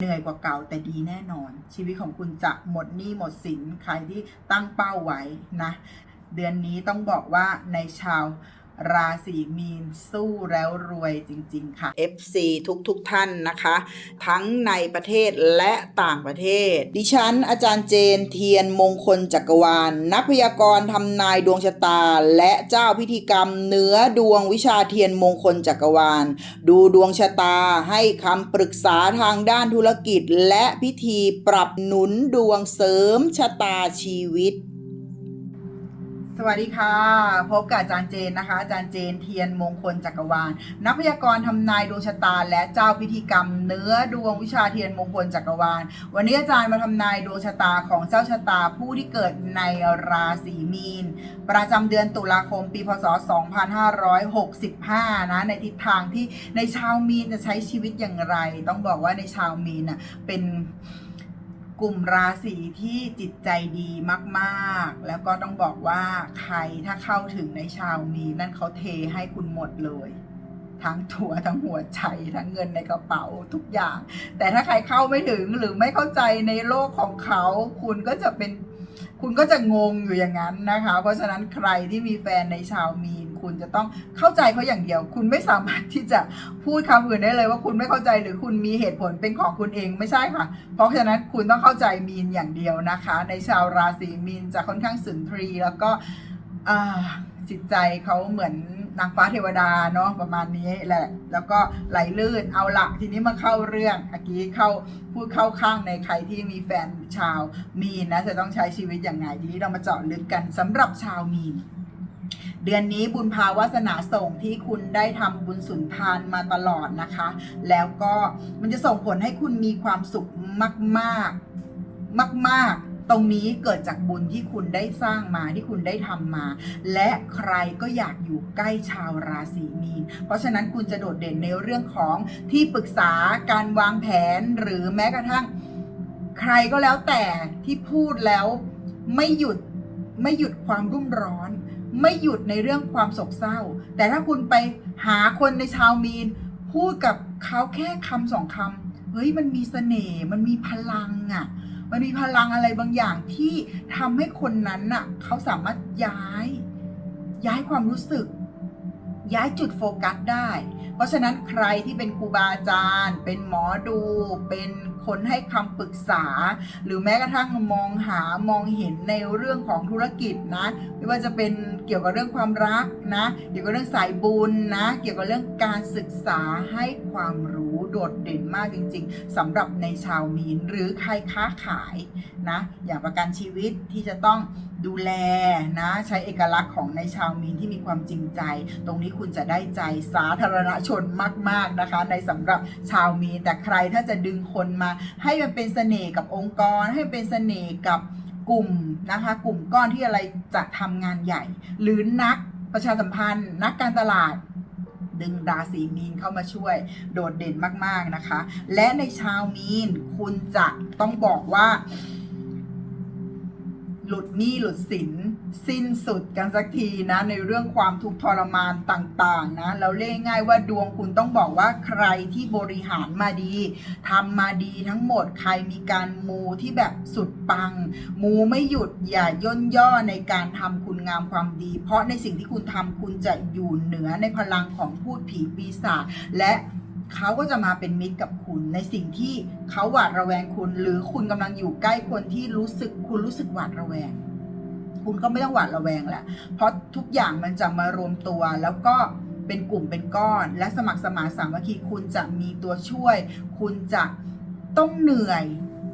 เหนื่อยกว่าเก่าแต่ดีแน่นอน ชีวิตของคุณจะหมดหนี้หมดสินใครที่ตั้งเป้าไว้นะ เดือนนี้ต้องบอกว่าในชาว ราศีมีนสู้แล้วรวยจริง ๆ ค่ะ FC ทุกทุกๆท่านนะคะ ทั้งในประเทศและต่างประเทศ ดิฉัน อาจารย์เจนเทียนมงคลจักรวาลนักพยากรณ์ทำนายดวงชะตา และเจ้าพิธีกรรมเนื้อดวงวิชาเทียนมงคลจักรวาล ดูดวงชะตาให้คำปรึกษาทางด้านธุรกิจ และพิธีปรับหนุนดวงเสริมชะตาชีวิต สวัสดีค่ะ พบกับอาจารย์เจนนะคะ อาจารย์เจนเทียนมงคลจักรวาล นักพยากรณ์ทำนายดวงชะตา และเจ้าพิธีกรรม เนื้อดวงวิชาเทียนมงคลจักรวาล วันนี้อาจารย์มาทำนายดวงชะตาของเจ้าชะตาผู้ที่เกิดในราศีมีน ประจำเดือนตุลาคมปีพศ 2565 นะในทิศทางที่ในชาวมีนจะใช้ชีวิตอย่างไร ต้องบอกว่าในชาวมีนน่ะเป็น กลุ่มราศีที่จิตใจดีมาก ๆ แล้วก็ต้องบอกว่าใครถ้าเข้าถึงในชาวมีนนั่นเขาเทให้คุณหมดเลย ทั้งถั่วทั้งหัวใจทั้งเงินในกระเป๋าทุกอย่าง แต่ถ้าใครเข้าไม่ถึงหรือไม่เข้าใจในโลกของเขา คุณก็จะเป็นคุณก็จะงงอยู่อย่างนั้นนะคะ เพราะฉะนั้นใครที่มีแฟนในชาวมี คุณจะต้องเข้าใจเขาอย่างเดียว คุณไม่สามารถที่จะพูดคำอื่นได้เลยว่าคุณไม่เข้าใจหรือคุณมีเหตุผลเป็นของคุณเองไม่ใช่ค่ะ เพราะฉะนั้นคุณต้องเข้าใจมีนอย่างเดียวนะคะ ในชาวราศีมีนจะค่อนข้างสุนทรีแล้วก็จิตใจเขาเหมือนนางฟ้าเทวดาเนาะประมาณนี้แหละ แล้วก็ไหลลื่นเอาละทีนี้มาเข้าเรื่องเมื่อกี้เข้าพูดเข้าข้างในใครที่มีแฟนชาวมีนนะจะต้องใช้ชีวิตอย่างไงทีนี้เรามาเจาะลึกกันสำหรับชาวมีน เดือนนี้บุญภาวาสนาส่งที่คุณได้ทำบุญสุนทานมาตลอดนะคะ แล้วก็มันจะส่งผลให้คุณมีความสุขมาก ๆ มาก ๆตรงนี้เกิดจากบุญที่คุณได้สร้างมาที่คุณได้ทำมา และใครก็อยากอยู่ใกล้ชาวราศีมีน เพราะฉะนั้นคุณจะโดดเด่นในเรื่องของที่ปรึกษาการวางแผนหรือแม้กระทั่ง ใครก็แล้วแต่ที่พูดแล้วไม่หยุดไม่หยุดความรุ่มร้อน ไม่หยุดในเรื่องความโศกเศร้า แต่ถ้าคุณไปหาคนในชาวมีน พูดกับเขาแค่คำสองคำเฮ้ยมันมีเสน่ห์มันมีพลังอะ่ะ มันมีพลังอะไรบางอย่างที่ทำให้คนนั้นน่ะเขาสามารถย้าย ย้ายความรู้สึก ย้ายจุดโฟกัสได้ เพราะฉะนั้นใครที่เป็นครูบาอาจารย์ เป็นหมอดู เป็น คนให้คำปรึกษา หรือแม้กระทั่งมองหามองเห็นในเรื่องของธุรกิจนะไม่ว่าจะเป็นเกี่ยวกับเรื่องความรักนะเกี่ยวกับเรื่องสายบุญนะ เกี่ยวกับเรื่องการศึกษาให้ความรู้โดดเด่นมากจริง ๆสำหรับในชาวมีนหรือใครค้าขายนะอย่างประกันชีวิตที่จะต้องดูแลนะใช้เอกลักษณ์ของในชาวมีนที่มีความจริงใจ ตรงนี้คุณจะได้ใจสาธารณชนมาก ๆนะคะ ในสำหรับชาวมีนแต่ใครถ้าจะดึงคนมาให้มันเป็นเสน่ห์กับองค์กร ให้เป็นเสน่ห์กับกลุ่มนะคะ กลุ่มก้อนที่อะไรจะทำงานใหญ่ หรือนักประชาสัมพันธ์ นักการตลาดดึงราศีมีนเข้ามาช่วยโดดเด่นมากๆนะคะ และในชาวมีนคุณจะต้องบอกว่า หลุดหนี้หลุดสินสิ้นสุดกันสักทีนะในเรื่องความทุกข์ทรมานต่างๆนะแล้วเรียง่ายว่าดวงคุณต้องบอกว่าใครที่บริหารมาดีทำมาดีทั้งหมดใครมีการมูที่แบบสุดปัง มูไม่หยุดอย่าย่นย่อในการทำคุณงามความดี เพราะในสิ่งที่คุณทำคุณจะอยู่เหนือในพลังของพูดผีปีศาจและ เขาก็จะมาเป็นมิตรกับคุณในสิ่งที่เขาหวาดระแวงคุณ หรือคุณกำลังอยู่ใกล้คนที่รู้สึกคุณรู้สึกหวาดระแวง คุณก็ไม่ต้องหวาดระแวงแหละ เพราะทุกอย่างมันจะมารวมตัวแล้วก็เป็นกลุ่มเป็นก้อน และสมัครสมานสามัคคีคุณจะมีตัวช่วย คุณจะต้องเหนื่อย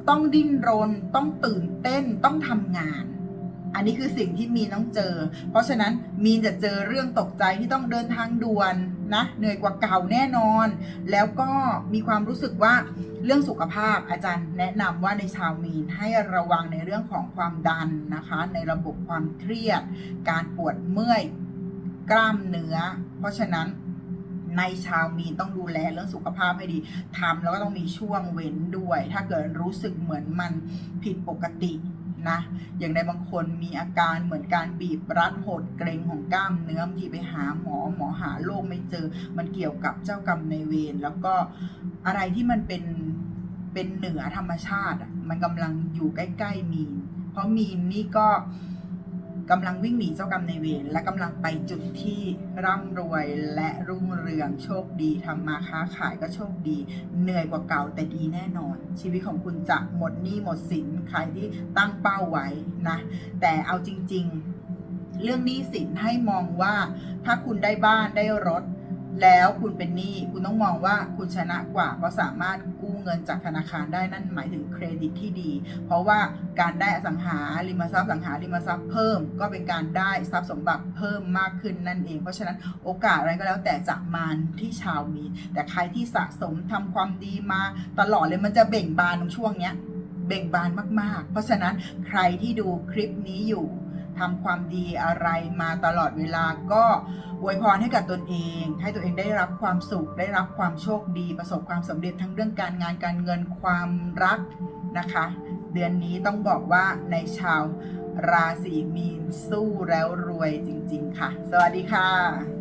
ต้องดิ้นรน ต้องตื่นเต้นต้องทำงาน อันนี้คือสิ่งที่มีนต้องเจอ เพราะฉะนั้นมีนจะเจอเรื่องตกใจที่ต้องเดินทางด่วนนะเหนื่อยกว่าเก่าแน่นอน แล้วก็มีความรู้สึกว่าเรื่องสุขภาพอาจารย์แนะนำว่าในชาวมีนให้ระวังในเรื่องของความดันนะคะ ในระบบความเครียด การปวดเมื่อยกล้ามเนื้อ เพราะฉะนั้นในชาวมีนต้องดูแลเรื่องสุขภาพให้ดีทำแล้วก็ต้องมีช่วงเว้นด้วย ถ้าเกิดรู้สึกเหมือนมันผิดปกติ นะ อย่างในบางคนมีอาการเหมือนการบีบรัดหดเกร็งของกล้ามเนื้อที่ไปหาหมอหมอหาโรคไม่เจอ มันเกี่ยวกับเจ้ากรรมในเวรแล้วก็อะไรที่มันเป็นเป็นเหนือธรรมชาติมันกำลังอยู่ใกล้ ๆ มีน เพราะมีนนี่ก็ กำลังวิ่งหนีเจ้ากรรมในเวรและกำลังไปจุดที่ร่ำรวยและรุ่งเรืองโชคดีทำมาค้าขายก็โชคดี เหนื่อยกว่าเก่าแต่ดีแน่นอน ชีวิตของคุณจะหมดหนี้หมดสินใครที่ตั้งเป้าไว้นะแต่เอาจริง ๆ เรื่องหนี้สินให้มองว่า ถ้าคุณได้บ้านได้รถ แล้วคุณเป็นหนี้คุณต้องมองว่าคุณชนะกว่าเพราะสามารถ เงินจากธนาคารได้นั่นหมายถึงเครดิตที่ดี เพราะว่าการได้อสังหาริมทรัพย์สังหาริมทรัพย์เพิ่ม ก็เป็นการได้ทรัพย์สมบัติเพิ่มมากขึ้นนั่นเอง เพราะฉะนั้นโอกาสอะไรก็แล้วแต่จะมาที่ชาวมี แต่ใครที่สะสมทำความดีมาตลอดเลยมันจะเบ่งบานในช่วงเนี้ยเบ่งบานมากๆ เพราะฉะนั้นใครที่ดูคลิปนี้อยู่ ทำความดีอะไรมาตลอดเวลาก็อวยพรให้กับตนเอง ให้ตัวเองได้รับความสุข ได้รับความโชคดี ประสบความสำเร็จทั้งเรื่องการงานการเงินความรักนะคะ เดือนนี้ต้องบอกว่าในชาวราศีมีนสู้แล้วรวยจริง ๆ ค่ะ สวัสดีค่ะ